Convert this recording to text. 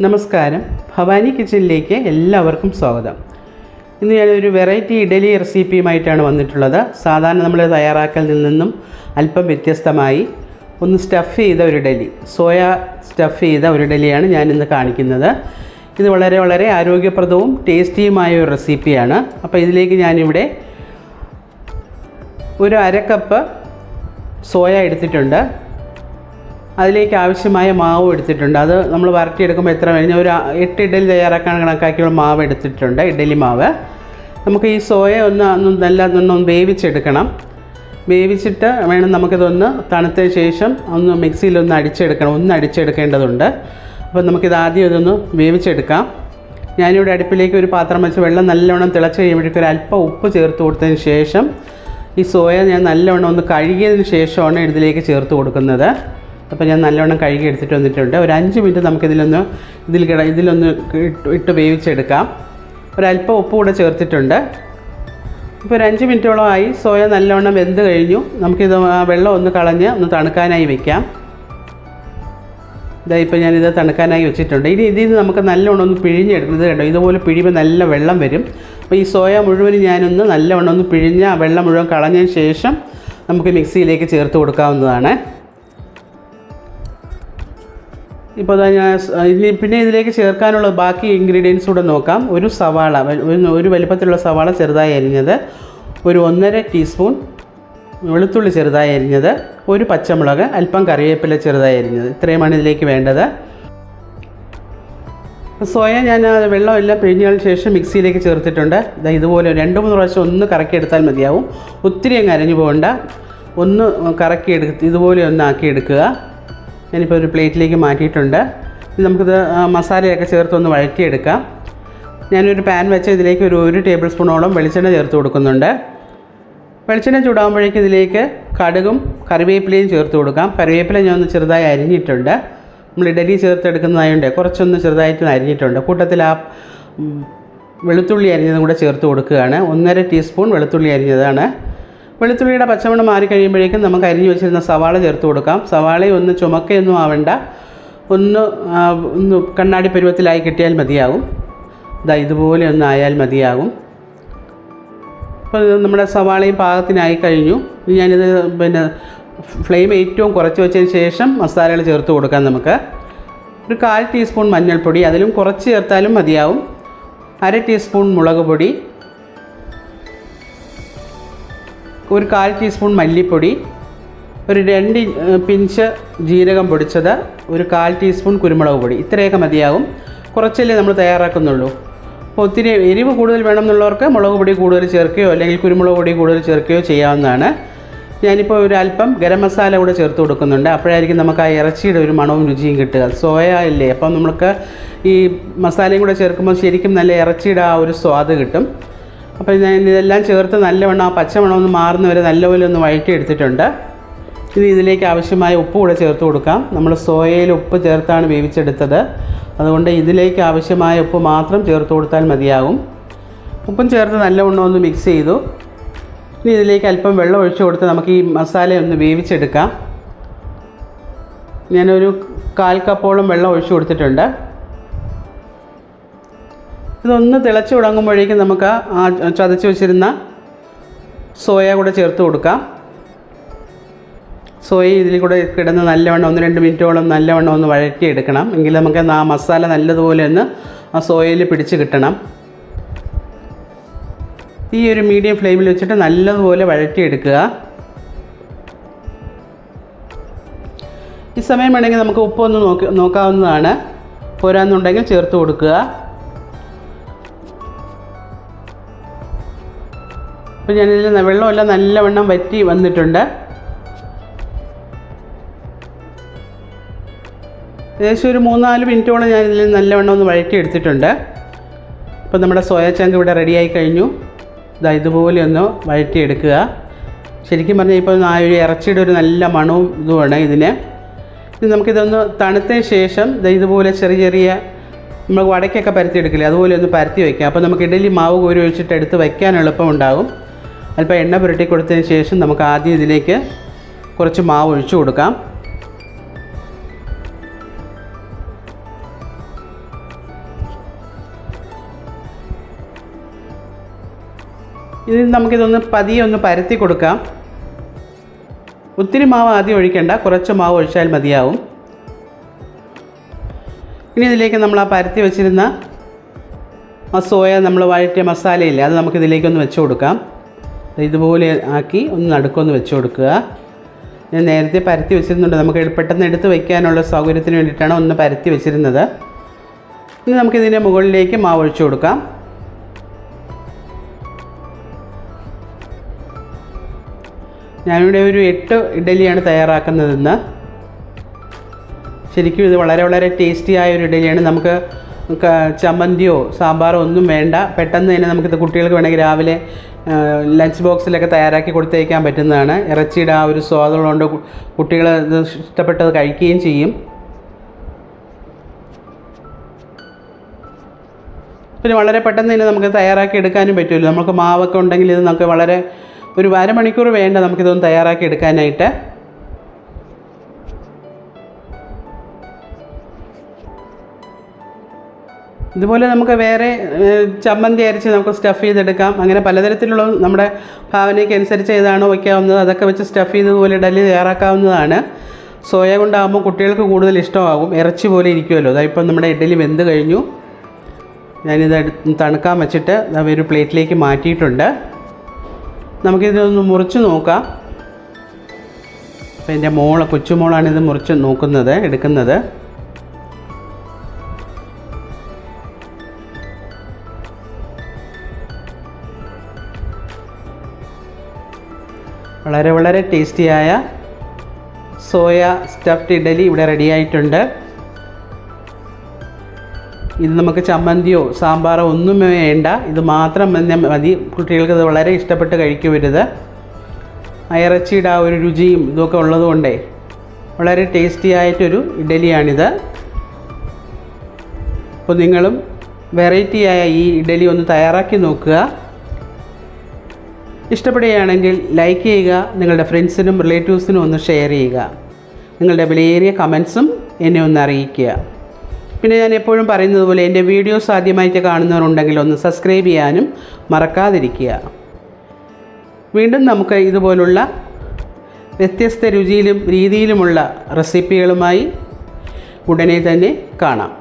നമസ്കാരം. ഭവാനി കിച്ചണിലേക്ക് എല്ലാവർക്കും സ്വാഗതം. ഇന്ന് ഞാനൊരു വെറൈറ്റി ഇഡലി റെസിപ്പിയുമായിട്ടാണ് വന്നിട്ടുള്ളത്. സാധാരണ നമ്മൾ തയ്യാറാക്കലിൽ നിന്നും അല്പം വ്യത്യസ്തമായി ഒന്ന് സ്റ്റഫ് ചെയ്ത ഒരു ഇഡലി സോയ സ്റ്റഫ് ചെയ്ത ഒരു ഇഡലിയാണ് ഞാനിന്ന് കാണിക്കുന്നത്. ഇത് വളരെ വളരെ ആരോഗ്യപ്രദവും ടേസ്റ്റിയുമായ ഒരു റെസിപ്പിയാണ്. അപ്പോൾ ഇതിലേക്ക് ഞാനിവിടെ ഒരു അര കപ്പ് സോയ എടുത്തിട്ടുണ്ട്. അതിലേക്ക് ആവശ്യമായ മാവ് എടുത്തിട്ടുണ്ട്. അത് നമ്മൾ വരട്ടിയെടുക്കുമ്പോൾ എത്ര വേണം? ഒരു എട്ട് ഇഡലി തയ്യാറാക്കാൻ കണക്കാക്കിയുള്ള മാവ് എടുത്തിട്ടുണ്ട് ഇഡലി മാവ്. നമുക്ക് ഈ സോയ ഒന്ന് ഒന്ന് നല്ല ഒന്ന് വേവിച്ചെടുക്കണം. വേവിച്ചിട്ട് വേണം നമുക്കിതൊന്ന് തണുത്ത ശേഷം ഒന്ന് മിക്സിയിൽ ഒന്ന് അടിച്ചെടുക്കണം. ഒന്ന് അടിച്ചെടുക്കേണ്ടതുണ്ട്. അപ്പോൾ നമുക്കിത് ആദ്യം ഇതൊന്ന് വേവിച്ചെടുക്കാം. ഞാനിവിടെ അടുപ്പിലേക്ക് ഒരു പാത്രം വെച്ച് വെള്ളം നല്ലവണ്ണം തിളച്ച് കഴിയുമ്പോഴേക്കും ഒരു അല്പം ഉപ്പ് ചേർത്ത് കൊടുത്തതിന് ശേഷം ഈ സോയ ഞാൻ നല്ലവണ്ണം ഒന്ന് കഴുകിയതിന് ശേഷമാണ് ഇതിലേക്ക് ചേർത്ത് കൊടുക്കുന്നത്. അപ്പോൾ ഞാൻ നല്ലവണ്ണം കഴുകി എടുത്തിട്ട് വന്നിട്ടുണ്ട്. ഒരു അഞ്ച് മിനിറ്റ് നമുക്കിതിലൊന്ന് ഇതിൽ കിട ഇതിലൊന്ന് ഇട്ട് വേവിച്ചെടുക്കാം. ഒരല്പം ഉപ്പ് കൂടെ ചേർത്തിട്ടുണ്ട്. ഇപ്പോൾ ഒരു അഞ്ച് മിനിറ്റോളമായി സോയ നല്ലവണ്ണം വെന്ത് കഴിഞ്ഞു. നമുക്കിത് വെള്ളം ഒന്ന് കളഞ്ഞ് ഒന്ന് തണുക്കാനായി വെക്കാം. ഇതാ ഇപ്പോൾ ഞാനിത് തണുക്കാനായി വെച്ചിട്ടുണ്ട്. ഇനി ഇതിൽ നിന്ന് നമുക്ക് നല്ലവണ്ണം ഒന്ന് പിഴിഞ്ഞെടുക്കുന്നത് കേട്ടോ ഇതുപോലെ പിഴിയുമ്പോൾ നല്ല വെള്ളം വരും. അപ്പോൾ ഈ സോയ മുഴുവനും ഞാനൊന്ന് നല്ലവണ്ണം ഒന്ന് പിഴിഞ്ഞ് ആ വെള്ളം മുഴുവൻ കളഞ്ഞതിന് ശേഷം നമുക്ക് മിക്സിയിലേക്ക് ചേർത്ത് കൊടുക്കാവുന്നതാണ്. ഇപ്പോൾ അതാ ഞാൻ ഇനി പിന്നെ ഇതിലേക്ക് ചേർക്കാനുള്ള ബാക്കി ഇൻഗ്രീഡിയൻസ് കൂടെ നോക്കാം. ഒരു സവാള ഒരു വലിപ്പത്തിലുള്ള സവാള ചെറുതായി അരിഞ്ഞത്. ഒരു ഒന്നര ടീസ്പൂൺ വെളുത്തുള്ളി ചെറുതായി അരിഞ്ഞത്. ഒരു പച്ചമുളക് അല്പം കറിവേപ്പില ചെറുതായി അരിഞ്ഞത്. ഇത്രയുമാണ് ഇതിലേക്ക് വേണ്ടത്. സോയ ഞാൻ വെള്ളം വെള്ളമെല്ലാം പിഴിഞ്ഞതിന് ശേഷം മിക്സിയിലേക്ക് ചേർത്തിട്ടുണ്ട്. ഇതുപോലെ രണ്ട് മൂന്ന് പ്രാവശ്യം ഒന്ന് കറക്കി എടുത്താൽ മതിയാവും. ഒത്തിരി അങ്ങ് അരഞ്ഞു പോകണ്ട. ഒന്ന് കറക്കി എടുത്ത് ഇതുപോലെ ഒന്ന് ആക്കി എടുക്കുക. ഞാനിപ്പോൾ ഒരു പ്ലേറ്റിലേക്ക് മാറ്റിയിട്ടുണ്ട്. നമുക്കിത് മസാലയൊക്കെ ചേർത്ത് ഒന്ന് വഴറ്റിയെടുക്കാം. ഞാനൊരു പാൻ വെച്ച് ഇതിലേക്ക് ഒരു ഒരു ടേബിൾ സ്പൂണോളം വെളിച്ചെണ്ണ ചേർത്ത് കൊടുക്കുന്നുണ്ട്. വെളിച്ചെണ്ണ ചൂടാകുമ്പോഴേക്കും ഇതിലേക്ക് കടുകും കറിവേപ്പിലയും ചേർത്ത് കൊടുക്കാം. കറിവേപ്പില ഞാൻ ഒന്ന് ചെറുതായി അരിഞ്ഞിട്ടുണ്ട്. നമ്മൾ ഇഡലി ചേർത്തെടുക്കുന്നതായതുകൊണ്ട് കുറച്ചൊന്ന് ചെറുതായിട്ട് അരിഞ്ഞിട്ടുണ്ട്. കൂട്ടത്തിൽ ആ വെളുത്തുള്ളി അരിഞ്ഞതും കൂടെ ചേർത്ത് കൊടുക്കുകയാണ്. ഒന്നര ടീസ്പൂൺ വെളുത്തുള്ളി അരിഞ്ഞതാണ്. വെളുത്തുള്ളിയുടെ പച്ചമണം മാറി കഴിയുമ്പോഴേക്കും നമുക്ക് അരിഞ്ഞു വെച്ചിരുന്ന സവാള ചേർത്ത് കൊടുക്കാം. സവാളയും ഒന്ന് ചുമക്കയൊന്നും ആവേണ്ട. ഒന്ന് ഒന്ന് കണ്ണാടി പരുവത്തിലായി കിട്ടിയാൽ മതിയാകും ഇതാ ഇതുപോലെ ഒന്ന് ആയാൽ മതിയാകും അപ്പോൾ നമ്മുടെ സവാളയും പാകത്തിനായി കഴിഞ്ഞു. ഞാനിത് പിന്നെ ഫ്ലെയിം ഏറ്റവും കുറച്ച് വെച്ചതിന് ശേഷം മസാലകൾ ചേർത്ത് കൊടുക്കാം നമുക്ക്. ഒരു കാൽ ടീസ്പൂൺ മഞ്ഞൾപ്പൊടി അതിലും കുറച്ച് ചേർത്താലും മതിയാവും. അര ടീസ്പൂൺ മുളക് പൊടി ഒരു കാൽ ടീസ്പൂൺ മല്ലിപ്പൊടി ഒരു രണ്ട് പിഞ്ച് ജീരകം പൊടിച്ചത് ഒരു കാൽ ടീസ്പൂൺ കുരുമുളക് പൊടി. ഇത്രയൊക്കെ മതിയാകും കുറച്ചല്ലേ നമ്മൾ തയ്യാറാക്കുന്നുള്ളൂ. അപ്പോൾ ഒത്തിരി എരിവ് കൂടുതൽ വേണമെന്നുള്ളവർക്ക് മുളക് പൊടി കൂടുതൽ ചേർക്കുകയോ അല്ലെങ്കിൽ കുരുമുളക് പൊടി കൂടുതൽ ചേർക്കുകയോ ചെയ്യാവുന്നതാണ്. ഞാനിപ്പോൾ ഒരു അല്പം ഗരം മസാല കൂടെ ചേർത്ത് കൊടുക്കുന്നുണ്ട്. അപ്പോഴായിരിക്കും നമുക്ക് ആ ഇറച്ചിയുടെ ഒരു മണവും രുചിയും കിട്ടുക. സോയ അല്ലേ? അപ്പം നമുക്ക് ഈ മസാലയും കൂടെ ചേർക്കുമ്പോൾ ശരിക്കും നല്ല ഇറച്ചിയുടെ ആ ഒരു സ്വാദ് കിട്ടും. അപ്പോൾ ഞാൻ ഇതെല്ലാം ചേർത്ത് നല്ലവണ്ണം ആ പച്ചമണം ഒന്ന് മാറുന്നവരെ നല്ലപോലെ ഒന്ന് വഴറ്റി എടുത്തിട്ടുണ്ട് ഇനി ഇതിലേക്ക് ആവശ്യമായ ഉപ്പ് കൂടെ ചേർത്ത് കൊടുക്കാം. നമ്മൾ സോയയിൽ ഉപ്പ് ചേർത്താണ് വേവിച്ചെടുത്തത്. അതുകൊണ്ട് ഇതിലേക്ക് ആവശ്യമായ ഉപ്പ് മാത്രം ചേർത്ത് കൊടുത്താൽ മതിയാകും. ഉപ്പും ചേർത്ത് നല്ലവണ്ണം ഒന്ന് മിക്സ് ചെയ്തു. ഇനി ഇതിലേക്ക് അല്പം വെള്ളം ഒഴിച്ചു കൊടുത്ത് നമുക്ക് ഈ മസാല ഒന്ന് വേവിച്ചെടുക്കാം. ഞാനൊരു കാൽ കപ്പോളം വെള്ളം ഒഴിച്ചു കൊടുത്തിട്ടുണ്ട്. ഇതൊന്ന് തിളച്ച് തുടങ്ങുമ്പോഴേക്കും നമുക്ക് ആ ചതച്ച് വെച്ചിരുന്ന സോയ കൂടെ ചേർത്ത് കൊടുക്കാം. സോയ ഇതിൽ കൂടെ കിടന്ന് നല്ലവണ്ണം ഒന്ന് രണ്ട് മിനിറ്റോളം നല്ലവണ്ണം ഒന്ന് വഴറ്റിയെടുക്കണം. എങ്കിൽ നമുക്ക് ആ മസാല നല്ലതുപോലെ ഒന്ന് ആ സോയയിൽ പിടിച്ച് കിട്ടണം. ഈ ഒരു മീഡിയം ഫ്ലെയിമിൽ വെച്ചിട്ട് നല്ലതുപോലെ വഴറ്റിയെടുക്കുക. ഈ സമയം വേണമെങ്കിൽ നമുക്ക് ഉപ്പൊന്ന് നോക്കി നോക്കാവുന്നതാണ്. പോരാന്നുണ്ടെങ്കിൽ ചേർത്ത് കൊടുക്കുക. അപ്പോൾ ഞാനിതിൽ വെള്ളമെല്ലാം നല്ലവണ്ണം വറ്റി വന്നിട്ടുണ്ട്. ഏകദേശം ഒരു മൂന്നാൽ മിനിറ്റോളം ഞാനിതിൽ നല്ലവണ്ണം ഒന്ന് വഴറ്റി എടുത്തിട്ടുണ്ട് അപ്പോൾ നമ്മുടെ സോയ ചങ്ക് ഇവിടെ റെഡിയായി കഴിഞ്ഞു. ഇതാ ഇതുപോലെ ഒന്ന് വഴറ്റിയെടുക്കുക. ശരിക്കും പറഞ്ഞാൽ ഇപ്പോൾ ഒരു ഇറച്ചിയുടെ ഒരു നല്ല മണവും ഇതുമാണ് ഇതിന്. ഇനി നമുക്കിതൊന്ന് തണുത്തതിന് ശേഷം ഇതുപോലെ ചെറിയ ചെറിയ നമ്മൾ വടക്കൊക്കെ പരത്തിയെടുക്കില്ലേ അതുപോലെ ഒന്ന് പരത്തി വയ്ക്കാം അപ്പോൾ നമുക്ക് ഇഡലി മാവ് കോരി ഒഴിച്ചിട്ട് എടുത്ത് വയ്ക്കാൻ എളുപ്പമുണ്ടാകും അല്പം എണ്ണ പുരട്ടി കൊടുത്തതിന് ശേഷം നമുക്ക് ആദ്യം ഇതിലേക്ക് കുറച്ച് മാവ് ഒഴിച്ചു കൊടുക്കാം. ഇനി നമുക്കിതൊന്ന് പതിയെ ഒന്ന് പരത്തി കൊടുക്കാം. ഒത്തിരി മാവ് ആദ്യം ഒഴിക്കേണ്ട കുറച്ച് മാവ് ഒഴിച്ചാൽ മതിയാവും. ഇനി ഇതിലേക്ക് നമ്മൾ ആ പരത്തി വെച്ചിരുന്ന ആ സോയ നമ്മൾ വഴറ്റിയ മസാലയില്ലേ അത് നമുക്കിതിലേക്കൊന്ന് വെച്ച് കൊടുക്കാം. ഇതുപോലെ ആക്കി ഒന്ന് നടുക്കൊന്ന് വെച്ച് കൊടുക്കുക. ഞാൻ നേരത്തെ പരത്തി വെച്ചിരുന്നുണ്ട് നമുക്ക് പെട്ടെന്ന് എടുത്ത് വയ്ക്കാനുള്ള സൗകര്യത്തിന് വേണ്ടിയിട്ടാണ് ഒന്ന് പരത്തി വെച്ചിരുന്നത്. ഇനി നമുക്കിതിന്റെ മുകളിലേക്ക് മാവ് ഒഴിച്ചു കൊടുക്കാം. ഞാനിവിടെ ഒരു എട്ട് ഇഡലിയാണ് തയ്യാറാക്കുന്നതെന്ന്. ശരിക്കും ഇത് വളരെ വളരെ ടേസ്റ്റി ആയ ഒരു ഇഡലിയാണ്. നമുക്ക് ചമ്മന്തിയോ സാമ്പാറോ ഒന്നും വേണ്ട. പെട്ടെന്ന് തന്നെ നമുക്കിത് കുട്ടികൾക്ക് വേണമെങ്കിൽ രാവിലെ ലഞ്ച് ബോക്സിലൊക്കെ തയ്യാറാക്കി കൊടുത്തേക്കാൻ പറ്റുന്നതാണ്. ഇറച്ചിയുടെ ആ ഒരു സ്വാദുള്ളതുകൊണ്ട് കുട്ടികൾ ഇഷ്ടപ്പെട്ടത് കഴിക്കുകയും ചെയ്യും. പിന്നെ വളരെ പെട്ടെന്ന് തന്നെ നമുക്ക് തയ്യാറാക്കി എടുക്കാനും പറ്റുമല്ലോ. നമുക്ക് മാവൊക്കെ ഉണ്ടെങ്കിൽ ഇത് നമുക്ക് വളരെ ഒരു അരമണിക്കൂർ വേണ്ട നമുക്കിതൊന്ന് തയ്യാറാക്കി എടുക്കാനായിട്ട്. ഇതുപോലെ നമുക്ക് വേറെ ചമ്മന്തി അരച്ച് നമുക്ക് സ്റ്റഫ് ചെയ്തെടുക്കാം. അങ്ങനെ പലതരത്തിലുള്ള നമ്മുടെ ഭാവനയ്ക്ക് അനുസരിച്ച് ഏതാണോ വയ്ക്കാവുന്നത് അതൊക്കെ വെച്ച് സ്റ്റഫ് ചെയ്തതുപോലെ ഇഡലി തയ്യാറാക്കാവുന്നതാണ്. സോയ കൊണ്ടാകുമ്പോൾ കുട്ടികൾക്ക് കൂടുതൽ ഇഷ്ടമാകും. ഇറച്ചി പോലെ ഇരിക്കുമല്ലോ. അതായിപ്പം നമ്മുടെ ഇഡലി വെന്ത് കഴിഞ്ഞു. ഞാനിത് തണുക്കാൻ വെച്ചിട്ട് ഒരു പ്ലേറ്റിലേക്ക് മാറ്റിയിട്ടുണ്ട്. നമുക്കിതൊന്ന് മുറിച്ച് നോക്കാം. അപ്പോൾ എന്റെ മോൾ കൊച്ചുമോളാണ് ഇത് മുറിച്ച് നോക്കുന്നത് എടുക്കുന്നത്. വളരെ വളരെ ടേസ്റ്റിയായ സോയ സ്റ്റഫ്ഡ് ഇഡലി ഇവിടെ റെഡി ആയിട്ടുണ്ട്. ഇത് നമുക്ക് ചമ്മന്തിയോ സാമ്പാറോ ഒന്നും വേണ്ട. ഇത് മാത്രം മതി. കുട്ടികൾക്ക് ഇത് വളരെ ഇഷ്ടപ്പെട്ട് കഴിക്കുവരുത് ഇറച്ചിയുടെ ആ ഒരു രുചിയും ഇതൊക്കെ ഉള്ളതുകൊണ്ടേ വളരെ ടേസ്റ്റി ആയിട്ടൊരു ഇഡലിയാണിത്. അപ്പോൾ നിങ്ങളും വെറൈറ്റിയായ ഈ ഇഡലി ഒന്ന് തയ്യാറാക്കി നോക്കുക. ഇഷ്ടപ്പെടുകയാണെങ്കിൽ ലൈക്ക് ചെയ്യുക. നിങ്ങളുടെ ഫ്രണ്ട്സിനും റിലേറ്റീവ്സിനും ഒന്ന് ഷെയർ ചെയ്യുക. നിങ്ങളുടെ വിലയേറിയ കമൻസും എന്നെ ഒന്ന് അറിയിക്കുക. പിന്നെ ഞാൻ എപ്പോഴും പറയുന്നത് പോലെ എന്റെ വീഡിയോസ് ആദ്യമായിട്ട് കാണുന്നവരുണ്ടെങ്കിൽ ഒന്ന് സബ്സ്ക്രൈബ് ചെയ്യാനും മറക്കാതിരിക്കുക. വീണ്ടും നമുക്ക് ഇതുപോലുള്ള വ്യത്യസ്ത രുചിയിലും രീതിയിലുമുള്ള റെസിപ്പികളുമായി ഉടനെ തന്നെ കാണാം.